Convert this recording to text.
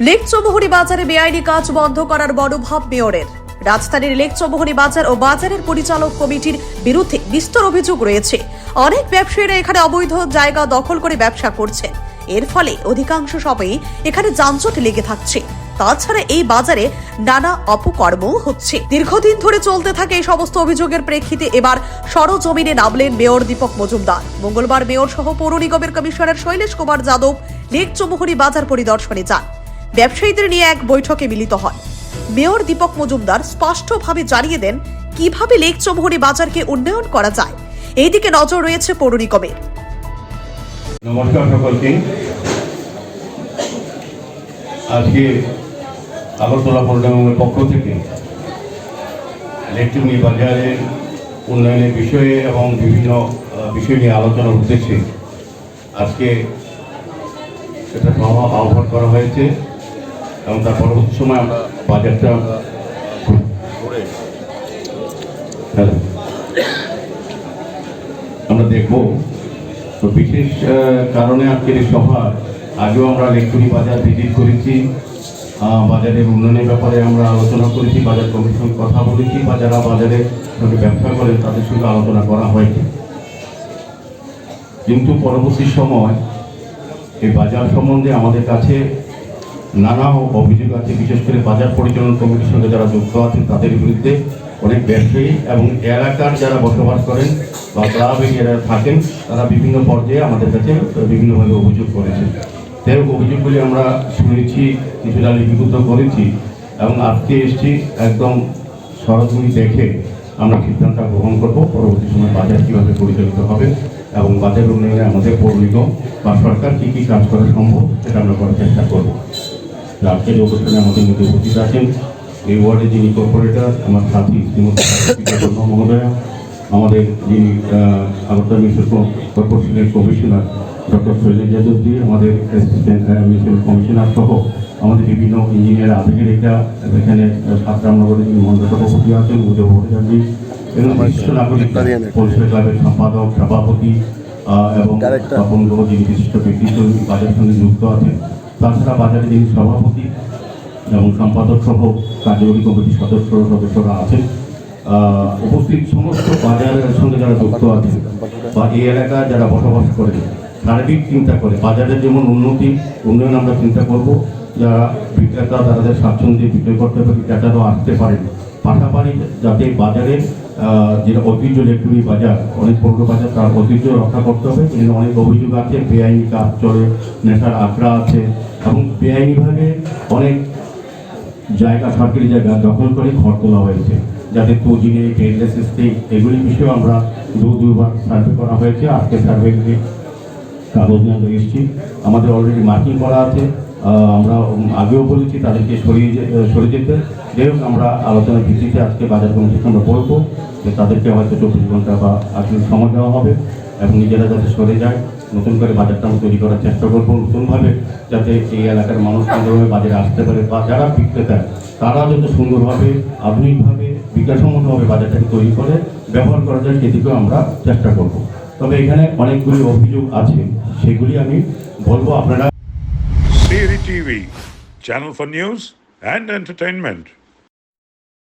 Lake Chowmuhani বাজারে বেআইনি কাজ বন্ধ করার বড় ভাব মেয়রের। রাজধানীর লেক চৌমুহনী বাজার ও বাজারের পরিচালক কমিটির বিরুদ্ধে বিস্তর অভিযোগ রয়েছে। অনেক ব্যবসায়ীরা এখানে অবৈধ জায়গা দখল করে ব্যবসা করছেন। এর ফলে অধিকাংশ সময়ই এখানে যানজট লেগে থাকছে। তাছাড়া এই বাজারে নানা অপকর্মও হচ্ছে। দীর্ঘদিন ধরে চলতে থাকে এই সমস্ত অভিযোগের প্রেক্ষিতে এবার সরজমিনে নামলেন মেয়র দীপক মজুমদার। মঙ্গলবার মেয়র সহ পৌর নিগমের কমিশনার শৈলেশ কুমার যাদব লেক চৌমুহনী বাজার পরিদর্শনে যান। ব্যবসায়ীদের নিয়ে এক বৈঠকে মিলিত হন। মেয়র দীপক মজুমদার স্পষ্টভাবে জানিয়ে দেন, কীভাবে লেক চৌমুহনী বাজারকে উন্নয়ন করা যায়? এইদিকে নজর রয়েছে পৌর নিগমের। নমস্কার সকলকে। আজকে আগরতলা পৌরনিগমের পক্ষ থেকে ইলেকট্রনি বাজারের উন্নয়নের বিষয়ে এবং বিভিন্ন বিষয় নিয়ে আলোচনার উদ্দেশ্যে আজকে একটা সভা আহ্বান করা হয়েছে। এবং তার পরবর্তী সময় আমরা বাজারটা আমরা দেখব। তো বিশেষ কারণে আজকের এই সভা, আগেও আমরা লেকটুরি বাজার ভিজিট করেছি। বাজারের উন্নয়নের ব্যাপারে আমরা আলোচনা করেছি, বাজার কমিটির সঙ্গে কথা বলেছি বা যারা বাজারে সঙ্গে ব্যবসা করেন, তাদের সঙ্গে আলোচনা করা হয়েছে। কিন্তু পরবর্তী সময় এই বাজার সম্বন্ধে আমাদের কাছে নানা অভিযোগ আছে, বিশেষ করে বাজার পরিচালনা কমিটির সঙ্গে যারা যুক্ত আছেন, তাদের বিরুদ্ধে অনেক ব্যবসায়ী এবং এলাকার যারা বসবাস করেন বা ক্লাব এরিয়ারা থাকেন, তারা বিভিন্ন পর্যায়ে আমাদের কাছে বিভিন্নভাবে অভিযোগ করেছেন। সেই অভিযোগগুলি আমরা শুনেছি, কিছুটা লিপিবদ্ধ করেছি এবং আজকে এসছি একদম সরাসরি দেখে আমরা সিদ্ধান্ত গ্রহণ করব, পরবর্তী সময় বাজার কীভাবে পরিচালিত হবে এবং বাজার উন্নয়নে আমাদের পৌর বা সরকার কী কী কাজ করা সম্ভব, সেটা আমরা করার চেষ্টা করব। এই অনুষ্ঠানে আমাদের মধ্যে উপস্থিত আছেন এই ওয়ার্ডে যিনি কর্পোরেটর আমার সাথী শ্রীমতী মহোদয়া আমাদের যিনি আগরতলা মিউনিসিপাল কর্পোরেশনের কমিশনার ডক্টর শৈলেশ যাদবজি আমাদের অ্যাসিস্ট্যান্ট মিউনিসিপাল কমিশনার সহ আমাদের বিভিন্ন ইঞ্জিনিয়ার আধিকারিকরা এখানে সাত রামনগরে যিনি মন্ডল সভাপতি আছেন উদয় ভট্টাচার্য এবং বিশিষ্ট নাগরিক পরিষদ ক্লাবের সম্পাদক সভাপতি এবং Director. যিনি বিশিষ্ট ব্যক্তিত্ব বাজারের সঙ্গে যুক্ত আছেন তাছাড়া বাজারে যিনি সভাপতি এবং সম্পাদক সহ কার্যকরী কমিটির সদস্য সদস্যরা আছেন। উপস্থিত সমস্ত বাজারের সঙ্গে যারা যুক্ত আছেন বা এই এলাকায় যারা বসবাস করে সার্বিক চিন্তা করে, বাজারের যেমন উন্নতি, উন্নয়ন আমরা চিন্তা করব, যারা বিক্রেতা, তাদের স্বাচ্ছন্দ্যে বিক্রয় করতে পারে, ক্রেতারাও আসতে পারেন। পাশাপাশি যাতে বাজারের যেটা ঐতিহ্য ইলেকট্রনিক বাজার, অনেক পৌর বাজার, তার ঐতিহ্য রক্ষা করতে হবে। এখানে অনেক অভিযোগ আছে, বেআইনি কাজ চলে, নেশার আগ্রা আছে এবং বেআইনিভাবে অনেক জায়গা, সরকারি জায়গা দখল করে ঘর তোলা হয়েছে। যাতে তুজিনে ট্রেনলেস স্টেট এগুলি বিষয়েও আমরা দু, দুবার সার্ভে করা হয়েছে। আজকে সার্ভে কাগজ নিয়ে এসেছি। আমাদের অলরেডি মার্কিং করা আছে। আমরা আগেও বলেছি তাদেরকে সরিয়ে সরে যেতে। যাই হোক, আমরা আলোচনার ভিত্তিতে আজকে বাজার কমিটিকে আমরা বলব যে তাদেরকে হয়তো চব্বিশ ঘণ্টা বা আজকে সময় দেওয়া হবে এবং নিজেরা যাতে সরে যায়। নতুন করে বাজারটা আমরা তৈরি করার চেষ্টা করব নতুনভাবে যাতে এই এলাকার মানুষ সুন্দরভাবে বাজারে আসতে পারে বা যারা বিক্রেতা তারা যাতে সুন্দরভাবে আধুনিকভাবে বিজ্ঞানসম্মতভাবে বাজারটাকে তৈরি করে ব্যবহার করা যায় সেদিকেও আমরা চেষ্টা করব তবে এখানে অনেকগুলি অভিযোগ আছে সেগুলি আমি বলব আপনারা TV, channel for news and entertainment.